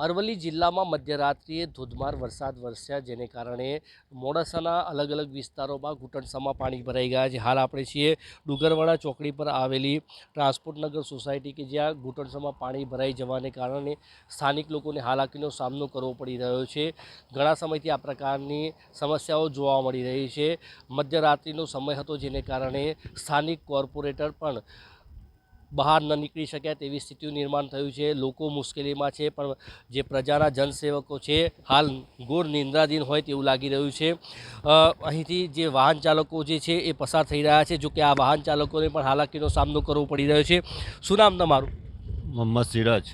અરવલ્લી જિલ્લામાં મધ્યરાત્રિએ ધોધમાર વરસાદ વરસ્યા, જેને કારણે મોડાસાના અલગ અલગ વિસ્તારોમાં ઘૂંટણસામાં પાણી ભરાઈ ગયા છે. હાલ આપણે છીએ ડુગરવાડા ચોકડી પર આવેલી ટ્રાન્સપોર્ટનગર સોસાયટી કે જ્યાં ઘૂંટણસામાં પાણી ભરાઈ જવાને કારણે સ્થાનિક લોકોને હાલાકીનો સામનો કરવો પડી રહ્યો છે. ઘણા સમયથી આ પ્રકારની સમસ્યાઓ જોવા મળી રહી છે. મધ્યરાત્રિનો સમય હતો જેને કારણે સ્થાનિક કોર્પોરેટર પણ બહાર ન નીકળી શક્યા તેવી સ્થિતિનું નિર્માણ થયું છે. લોકો મુશ્કેલીમાં છે પણ જે પ્રજાના જનસેવકો છે હાલ ઘોર નિંદ્રાધીન હોય તેવું લાગી રહ્યું છે. અહીંથી જે વાહન ચાલકો જે છે એ પસાર થઈ રહ્યા છે. જો કે આ વાહન ચાલકોને પણ હાલાકીનો સામનો કરવો પડી રહ્યો છે. શું નામ તમારું? મોહમ્મદ સિરાજ.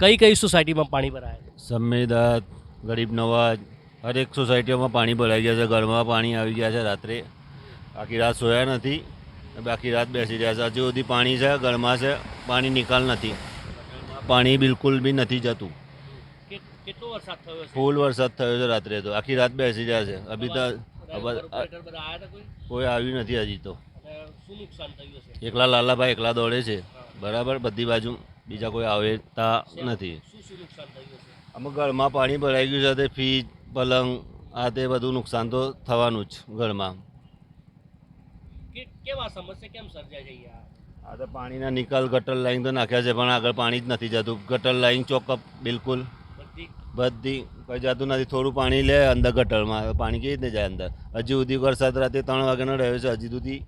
કઈ કઈ સોસાયટીમાં પાણી ભરાય? સંમેદાત ગરીબ નવાજ હરેક સોસાયટીઓમાં પાણી ભરાઈ ગયા છે. ઘરમાં પાણી આવી ગયા છે. રાત્રે આખી રાત સોયા નથી. બાકી રાત બેસી રહ્યા છે. હજુ સુધી પાણી છે ઘરમાં છે પાણી નિકાલ નથી. પાણી બિલકુલ બી નથી જતું. કેટલો વરસાદ થયો ફૂલ વરસાદ થયો છે રાત્રે તો. આખી રાત બેસી રહ્યા છે. અભી તો કોઈ? આવ્યું નથી હજી તો. એકલા લાલાભાઈ એકલા દોડે છે. બરાબર? બધી બાજુ બીજા કોઈ આવતા નથી. આમાં ઘરમાં પાણી ભરાઈ ગયું છે તે ફ્રીજ પલંગ આ તે બધું નુકસાન તો થવાનું જ ઘરમાં કેવા સમસ્યા કેમ સર્જાઈ રહી આ? તો પાણીના નિકાલ ગટર લાઈન તો નાખ્યા છે પણ આગળ પાણી જ નથી જતું. ગટર લાઈન ચોકઅપ બિલકુલ. બધી? બધી કઈ જતું નથી. થોડું પાણી લે અંદર ગટરમાં. પાણી કેવી રીતે જાય અંદર? હજી સુધી વરસાદ રાતે ત્રણ વાગ્યાનો રહ્યો છે હજી સુધી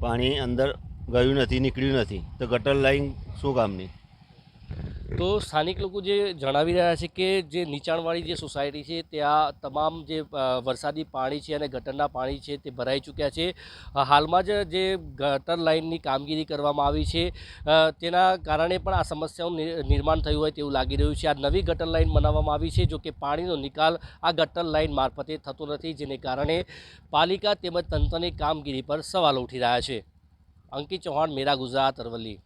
પાણી અંદર ગયું નથી નીકળ્યું નથી. તો ગટર લાઈન શું કામની? તો સ્થાનિક લોકો જે જણાવી રહ્યા છે કે જે નીચાણવાળી જે સોસાયટી છે ત્યાં તમામ જે વરસાદી પાણી છે અને ગટરના પાણી છે તે ભરાઈ ચૂક્યા છે. હાલમાં જ જે ગટર લાઇનની કામગીરી કરવામાં આવી છે તેના કારણે પણ આ સમસ્યાનું નિર્માણ થયું હોય તેવું લાગી રહ્યું છે. આ નવી ગટર લાઇન બનાવવામાં આવી છે જો કે પાણીનો નિકાલ આ ગટર લાઇન મારફતે થતો નથી, જેને કારણે પાલિકા તેમજ તંત્રની કામગીરી પર સવાલ ઉઠી રહ્યા છે. અંકિત ચૌહાણ, મેરા ગુજરાત, અરવલ્લી.